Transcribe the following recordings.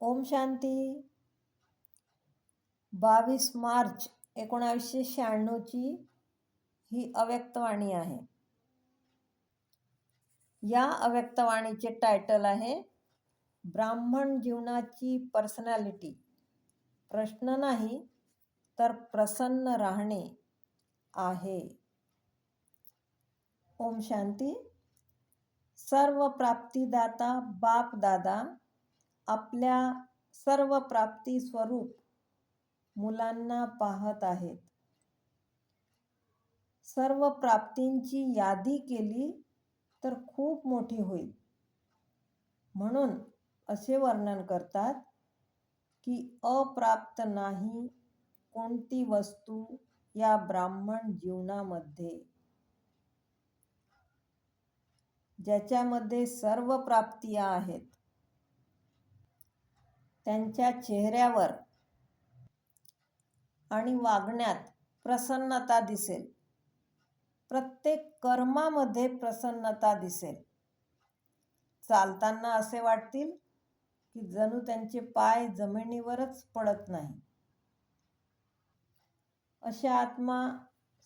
ओम शांती. बावीस मार्च एकोणावीसशे शहाण्णवची ही अव्यक्तवाणी आहे. या अव्यक्तवाणीचे टायटल आहे ब्राह्मण जीवनाची पर्सनॅलिटी प्रश्न नाही तर प्रसन्न राहणे आहे. ओम शांती. सर्व प्राप्तिदाता बाप दादा आपल्या सर्व प्राप्ती स्वरूप मुलांना पाहत आहेत. सर्व प्राप्तींची यादी केली तर खूप मोठी होईल. म्हणून असे वर्णन करतात की अप्राप्त नाही कोणती वस्तू या ब्राह्मण जीवनामध्ये. ज्याच्यामध्ये सर्व प्राप्ती आहेत. त्यांच्या चेहऱ्यावर आणि वागण्यात प्रसन्नता दिसेल. प्रत्येक कर्मामध्ये प्रसन्नता दिसेल. चालताना असे वाटतील की जणू त्यांचे पाय जमिनीवरच पडत नाही. अशा आत्मा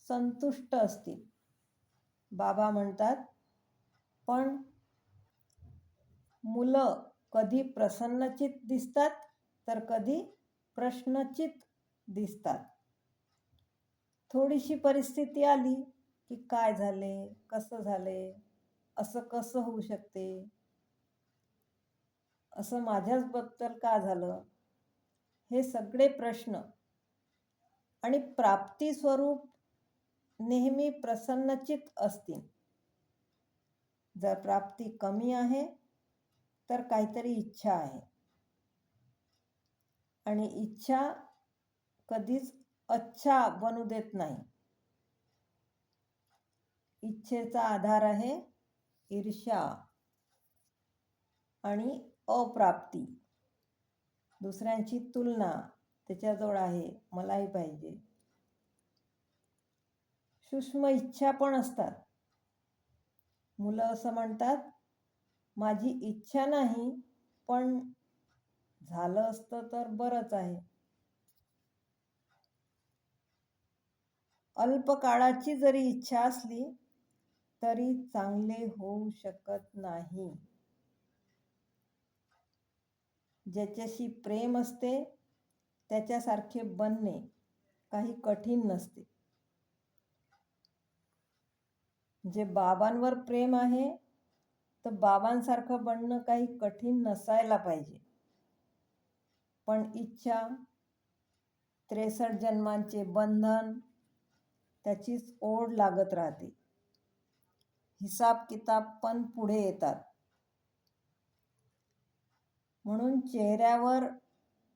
संतुष्ट असतील. बाबा म्हणतात पण मुलं कधी प्रसन्नचित दिसतात तर कधी प्रश्नचित दिसतात. थोडीशी परिस्थिती आली की काय झाले कसं झाले असं कसं होऊ शकते? असं माझ्याच बद्दल का झालं? हे सगळे प्रश्न आणि प्राप्ती स्वरूप नेहमी प्रसन्नचित असतील. जर प्राप्ती कमी आहे तर काहीतरी इच्छा आहे. आणि इच्छा कधीच अच्छा बनू देत नाही. इच्छेचा आधार आहे ईर्ष्या आणि अप्राप्ती. दुसऱ्यांची तुलना त्याच्याजवळ आहे मलाही पाहिजे. सूक्ष्म इच्छा पण असतात. मुलं असं म्हणतात माझी इच्छा नाही पण झालं असतं तर बरंच आहे. अल्पकाळाची जरी इच्छा असली तरी चांगले होऊ शकत नाही. ज्याच्याशी प्रेम असते त्याच्यासारखे बनणे काही कठीण नसते. जे बाबांवर प्रेम आहे तर बाबांसारखं बनणं काही कठीण नसायला पाहिजे. पण इच्छा त्रेसष्ट जन्मांचे बंधन त्याचीच ओढ लागत राहते. हिसाब किताब पण पुढे येतात. म्हणून चेहऱ्यावर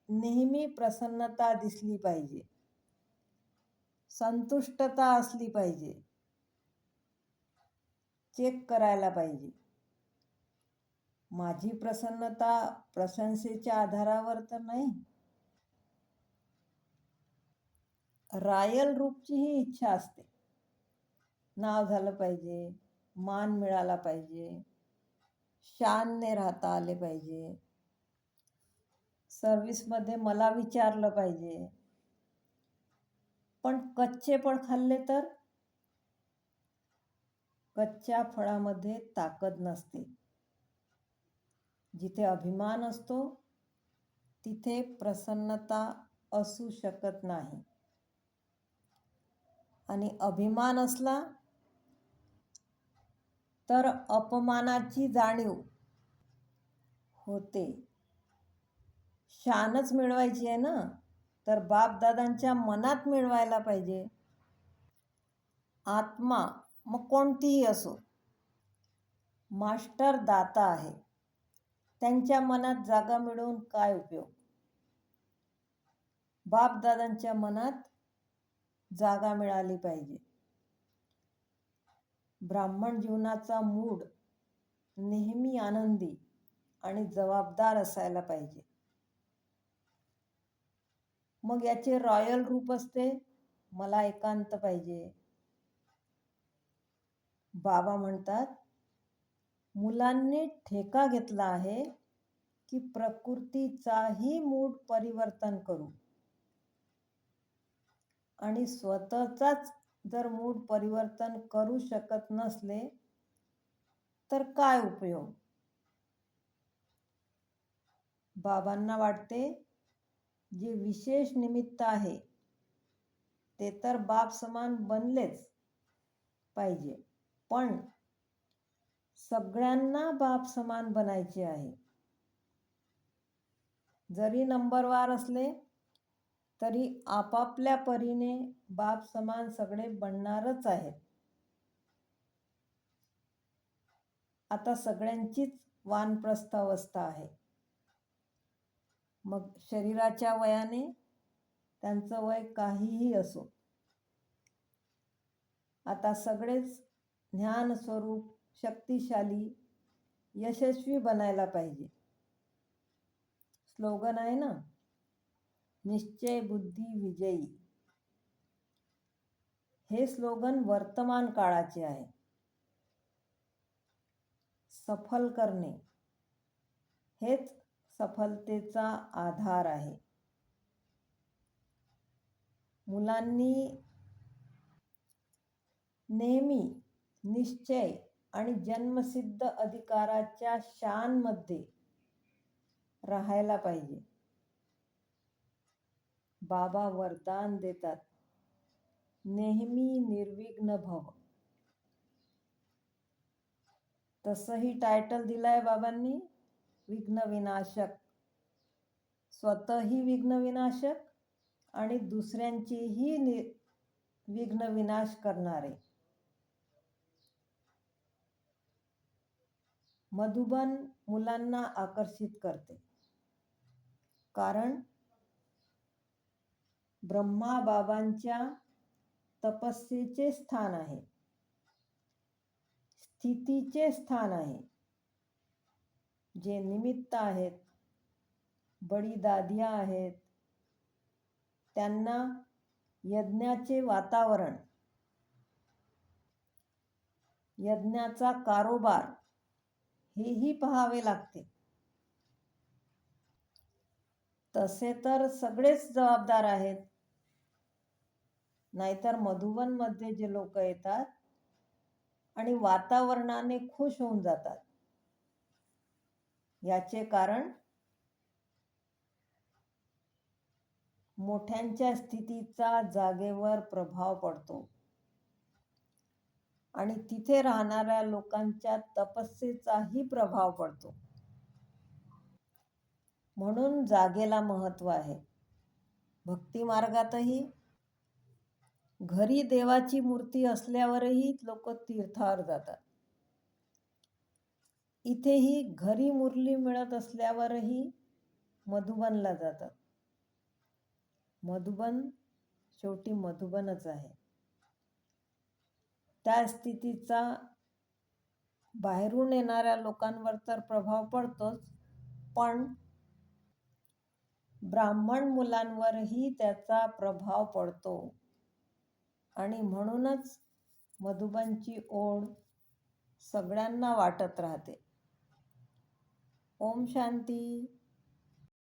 नेहमी प्रसन्नता दिसली पाहिजे. संतुष्टता असली पाहिजे. चेक करायला पाहिजे. माझी प्रसन्नता प्रशंसेच्या आधारावर तर नाही. रायल रूपची ही इच्छा असते. नाव झालं पाहिजे मान मिळाला पाहिजे शानने राहता आले पाहिजे. सर्विसमध्ये मला विचारलं पाहिजे. पण कच्चे फळ खाल्ले तर? कच्च्या फळामध्ये ताकद नसते. जिथे अभिमान असतो तिथे प्रसन्नता असू शकत नाही. आणि अभिमान असला तर अपमानाची जाणीव होते. शानच मिळवायची आहे ना? तर बापदादांच्या मनात मिळवायला पाहिजे. आत्मा मग कोणतीही असो मास्टर दाता आहे. त्यांच्या मनात जागा मिळवून काय उपयोग? बापदादांच्या मनात जागा मिळाली पाहिजे. ब्राह्मण जीवनाचा मूड नेहमी आनंदी आणि जबाबदार असायला पाहिजे. मग याचे रॉयल रूप असते? मला एकांत पाहिजे. बाबा म्हणतात मुलांनी ठेका घेतला आहे की प्रकृतीचाही मूड परिवर्तन करू. आणि स्वतःचाच जर मूड परिवर्तन करू शकत नसले तर काय उपयोग? बाबांना वाटते जे विशेष निमित्त आहे ते तर बाप समान बनलेच पाहिजे. पण सगळ्यांना बाप समान बनायचे आहे. जरी नंबरवार असले तरी आपापल्या परीने बाप समान सगळे बनणारच आहेत. आता सगळ्यांचीच वानप्रस्थावस्था आहे. मग शरीराच्या वयाने त्यांचं वय काहीही असो आता सगळेच ज्ञान स्वरूप शक्तिशाली यशस्वी बनायला पाहिजे. स्लोगन आहे ना? निश्चय बुद्धी विजयी. हे स्लोगन वर्तमान काळाचे आहे. सफल करणे. हेच सफलतेचा आधार आहे. मुलांनी नेहमी निश्चय आणि जन्मसिद्ध अधिकाराच्या शानमध्ये राहायला पाहिजे. बाबा वरदान देतात. नेहमी निर्विघ्न भव. तसंही टायटल दिलाय बाबांनी विघ्न विनाशक स्वतःही विघ्न विनाशक आणि दुसऱ्यांचीही नि विघ्न विनाश करणारे. मधुबन मुलांना आकर्षित करते. कारण ब्रह्मा बाबांच्या तपस्येचे स्थान आहे. स्थितीचे स्थान आहे. जे निमित्त आहेत बडी दादिया आहेत त्यांना यज्ञाचे वातावरण यज्ञाचा कारोबार हेही पहावे लागते. तसे तर सगळेच जबाबदार आहेत. नाहीतर मधुबनमध्ये जे लोक येतात आणि वातावरणाने खुश होऊन जातात. याचे कारण मोठ्यांच्या स्थितीचा जागेवर प्रभाव पडतो. आणि तिथे राहणाऱ्या लोकांच्या तपस्येचाही प्रभाव पडतो. म्हणून जागेला महत्त्व आहे. भक्ती मार्गातही घरी देवाची मूर्ती असल्यावरही लोक तीर्थावर जातात. इथेही घरी मुरली मिळत असल्यावरही मधुबनला जातात. मधुबन शेवटी मधुबनच आहे. त्या स्थितीचा बाहेरून येणाऱ्या लोकांवर तर प्रभाव पडतोच पण ब्राह्मण मुलांवरही त्याचा प्रभाव पडतो. आणि म्हणूनच मधुबनची ओढ सगळ्यांना वाटत राहते. ओम शांती.